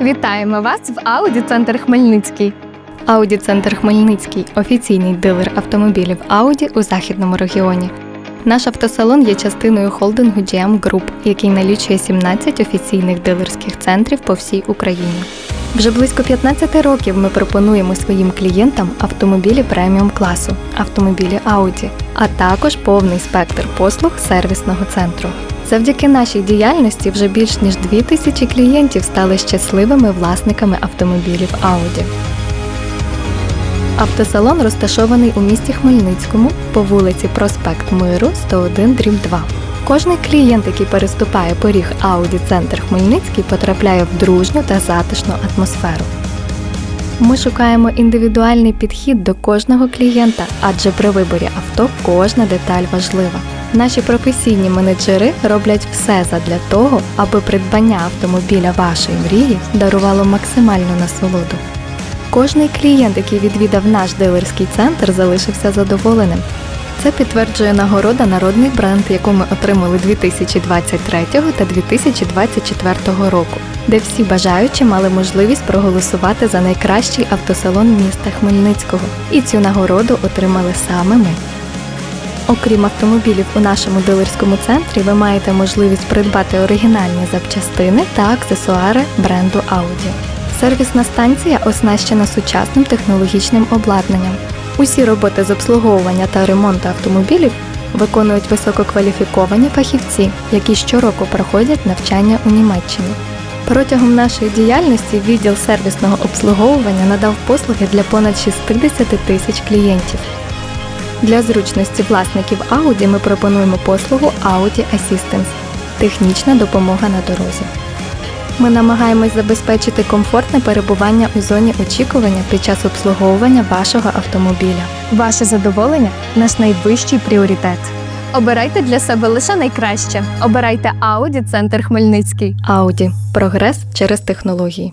Вітаємо вас в Ауді Центр Хмельницький. Ауді Центр Хмельницький офіційний дилер автомобілів Ауді у західному регіоні. Наш автосалон є частиною холдингу GM Group, який налічує 17 офіційних дилерських центрів по всій Україні. Вже близько 15 років ми пропонуємо своїм клієнтам автомобілі преміум класу, автомобілі Audi, а також повний спектр послуг сервісного центру. Завдяки нашій діяльності вже більш ніж 2000 клієнтів стали щасливими власниками автомобілів Audi. Автосалон розташований у місті Хмельницькому по вулиці Проспект Миру 101 2. Кожний клієнт, який переступає поріг Audi Центр Хмельницький, потрапляє в дружню та затишну атмосферу. Ми шукаємо індивідуальний підхід до кожного клієнта, адже при виборі авто кожна деталь важлива. Наші професійні менеджери роблять все задля того, аби придбання автомобіля вашої мрії дарувало максимальну насолоду. Кожний клієнт, який відвідав наш дилерський центр, залишився задоволеним. Це підтверджує нагорода Народний бренд, яку ми отримали 2023 та 2024 року, де всі бажаючі мали можливість проголосувати за найкращий автосалон міста Хмельницького. І цю нагороду отримали саме ми. Окрім автомобілів у нашому дилерському центрі, ви маєте можливість придбати оригінальні запчастини та аксесуари бренду Audi. Сервісна станція оснащена сучасним технологічним обладнанням. Усі роботи з обслуговування та ремонту автомобілів виконують висококваліфіковані фахівці, які щороку проходять навчання у Німеччині. Протягом нашої діяльності відділ сервісного обслуговування надав послуги для понад 60 тисяч клієнтів. Для зручності власників Audi ми пропонуємо послугу Audi Assistance – технічна допомога на дорозі. Ми намагаємось забезпечити комфортне перебування у зоні очікування під час обслуговування вашого автомобіля. Ваше задоволення наш найвищий пріоритет. Обирайте для себе лише найкраще. Обирайте Audi Центр Хмельницький. Audi. Прогрес через технології.